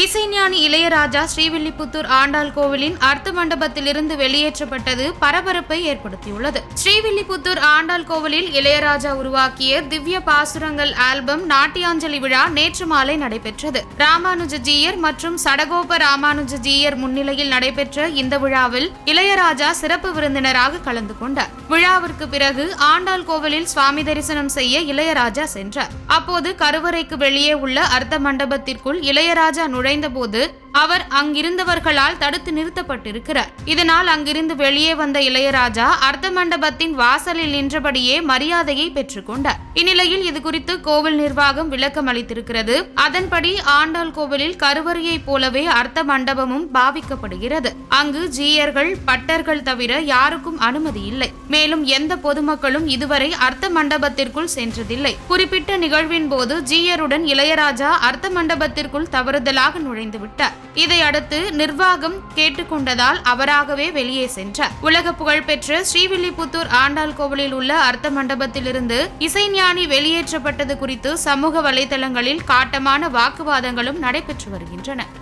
இசைஞானி இளையராஜா ஸ்ரீவில்லிபுத்தூர் ஆண்டாள் கோவிலின் அர்த்த மண்டபத்திலிருந்து வெளியேற்றப்பட்டது பரபரப்பை ஏற்படுத்தியுள்ளது. ஸ்ரீவில்லிபுத்தூர் ஆண்டாள் கோவிலில் இளையராஜா உருவாக்கிய திவ்ய பாசுரங்கள் ஆல்பம் நாட்டியாஞ்சலி விழா நேற்று மாலை நடைபெற்றது. ராமானுஜ ஜீயர் மற்றும் சடகோப ராமானுஜ ஜீயர் முன்னிலையில் நடைபெற்ற இந்த விழாவில் இளையராஜா சிறப்பு விருந்தினராக கலந்து கொண்டார். விழாவிற்கு பிறகு ஆண்டாள் கோவிலில் சுவாமி தரிசனம் செய்ய இளையராஜா சென்றார். அப்போது கருவறைக்கு வெளியே உள்ள அர்த்த மண்டபத்திற்குள் இளையராஜா நுழை நுழைந்தபோது அவர் அங்கிருந்தவர்களால் தடுத்து நிறுத்தப்பட்டிருக்கிறார். இதனால் அங்கிருந்து வெளியே வந்த இளையராஜா அர்த்த மண்டபத்தின் வாசலில் நின்றபடியே மரியாதையை பெற்றுக்கொண்டார் இந்நிலையில் இது குறித்து கோவில் நிர்வாகம் விளக்கம் அளித்திருக்கிறது. அதன்படி ஆண்டாள் கோவிலில் கருவறையைப் போலவே அர்த்த மண்டபமும் பாவிக்கப்படுகிறது. அங்கு ஜீயர்கள் பட்டர்கள் தவிர யாருக்கும் அனுமதி இல்லை. மேலும் எந்த பொதுமக்களும் இதுவரை அர்த்த மண்டபத்திற்குள் சென்றதில்லை. குறிப்பிட்ட நிகழ்வின் போது ஜீயருடன் இளையராஜா அர்த்த மண்டபத்திற்குள் தவறுதலாக நுழைந்து விட்டார். இதையடுத்து நிர்வாகம் கேட்டுக்கொண்டதால் அவராகவே வெளியே சென்றார். உலக புகழ்பெற்ற ஸ்ரீவில்லிபுத்தூர் ஆண்டாள் கோவிலில் உள்ள அர்த்த மண்டபத்திலிருந்து இசைஞானி வெளியேற்றப்பட்டது குறித்து சமூக வலைதளங்களில் காட்டமான வாக்குவாதங்களும் நடைபெற்று வருகின்றன.